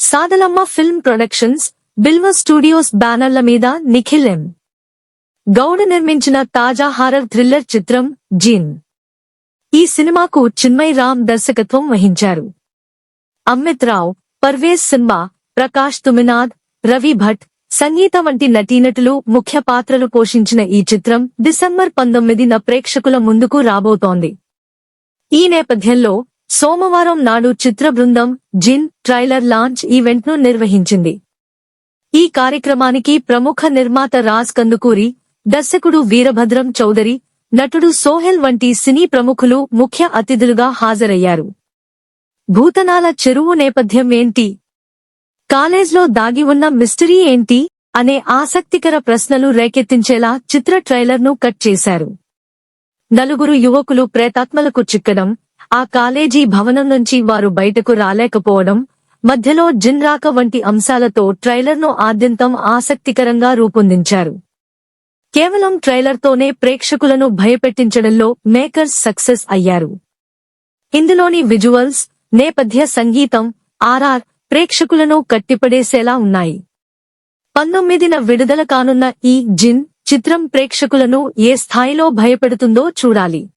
Sadalamma film productions Bilva studios బ్యానర్ల మీద నిఖిల్ ఎం. గౌడ నిర్మించిన తాజా హారర్ థ్రిల్లర్ చిత్రం జిన్. ఈ సినిమాకు చిన్మయ్ రామ్ దర్శకత్వం వహించారు. అమిత్ రావ్ పర్వేజ్ సింబా ప్రకాష్ తుమినాథ్ రవి భట్ సంగీత వంటి నటీనటులు ముఖ్య పాత్రలు పోషించిన ఈ చిత్రం డిసెంబర్ పంతొమ్మిదిన ప్రేక్షకుల ముందుకు రాబోతోంది. ఈ నేపథ్యంలో సోమవారం నాడు చిత్ర బృందం జిన్ ట్రైలర్ లాంచ్ ఈవెంట్ను నిర్వహించింది. ఈ కార్యక్రమానికి ప్రముఖ నిర్మాత రాజ్ కందుకూరి దర్శకుడు వీరభద్రం చౌదరి నటుడు సోహెల్ వంటి సినీ ప్రముఖులు ముఖ్య అతిథులుగా హాజరయ్యారు. భూతనాల చెరువు నేపథ్యం ఏంటి? కాలేజ్లో దాగి ఉన్న మిస్టరీ ఏంటి? అనే ఆసక్తికర ప్రశ్నలు రేకెత్తించేలా చిత్ర ట్రైలర్ను కట్ చేశారు. నలుగురు యువకులు ప్రేతాత్మలకు చిక్కడం ఆ కాలేజీ భవనం నుంచి వారు బయటకు రాలేకపోవడం మధ్యలో జిన్ రాక వంటి అంశాలతో ట్రైలర్ను ఆద్యంతం ఆసక్తికరంగా రూపొందించారు. కేవలం ట్రైలర్తోనే ప్రేక్షకులను భయపెట్టించడంలో మేకర్స్ సక్సెస్ అయ్యారు. ఇందులోని విజువల్స్ నేపథ్య సంగీతం ఆర్ఆర్ ప్రేక్షకులను కట్టిపడేసేలా ఉన్నాయి. పంతొమ్మిదిన విడుదల కానున్న ఈ జిన్ చిత్రం ప్రేక్షకులను ఏ స్థాయిలో భయపెడుతుందో చూడాలి.